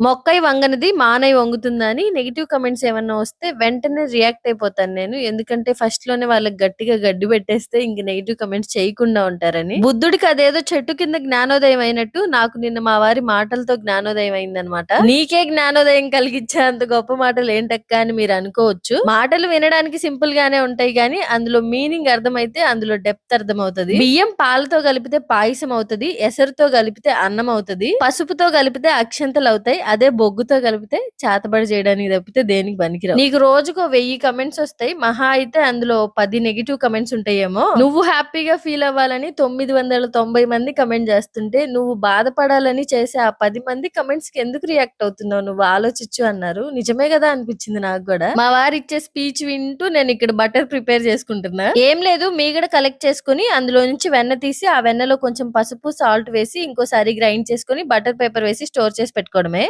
మొక్కై వంగనిది మానై వంగుతుందని negative comments ఏమన్నా వస్తే వెంటనే రియాక్ట్ అయిపోతాను నేను. ఎందుకంటే ఫస్ట్లోనే వాళ్ళకి గట్టిగా గడ్డి పెట్టేస్తే ఇంక నెగిటివ్ కమెంట్స్ చేయకుండా ఉంటారని. బుద్ధుడికి అదేదో చెట్టు కింద జ్ఞానోదయం అయినట్టు నాకు నిన్న మా వారి మాటలతో జ్ఞానోదయం అయిందనమాట. నీకే జ్ఞానోదయం కలిగించే అంత గొప్ప మాటలు ఏంటక్క అని మీరు అనుకోవచ్చు. మాటలు వినడానికి సింపుల్ గానే ఉంటాయి కానీ అందులో మీనింగ్ అర్థమైతే అందులో డెప్త్ అర్థం అవుతుంది బియ్యం పాలతో కలిపితే పాయసం అవుతది. ఎసరుతో కలిపితే అన్నం అవుతది. పసుపుతో కలిపితే అక్షంతలు అవుతాయి. అదే బొగ్గుతో కలిపితే చేతబడి చేయడానికి తప్పితే దేనికి పనికిరావు. నీకు రోజుకు వెయ్యి కమెంట్స్ వస్తాయి. మహా అయితే అందులో పది నెగిటివ్ కమెంట్స్ ఉంటాయేమో. నువ్వు హ్యాపీగా ఫీల్ అవ్వాలని తొమ్మిది వందల తొంభై మంది కమెంట్ చేస్తుంటే నువ్వు బాధపడాలని చేసే ఆ పది మంది కమెంట్స్కి ఎందుకు రియాక్ట్ అవుతున్నావు నువ్వు ఆలోచించు అన్నారు. నిజమే కదా అనిపించింది నాకు కూడా. మా వారు ఇచ్చే స్పీచ్ వింటూ నేను ఇక్కడ బటర్ ప్రిపేర్ చేసుకుంటున్నా. ఏం లేదు మీ కూడా కలెక్ట్ చేసుకొని అందులో నుంచి వెన్న తీసి ఆ వెన్నలో కొంచెం పసుపు సాల్ట్ వేసి ఇంకోసారి గ్రైండ్ చేసుకొని బటర్ పేపర్ వేసి స్టోర్ చేసి పెట్టుకోవడమే.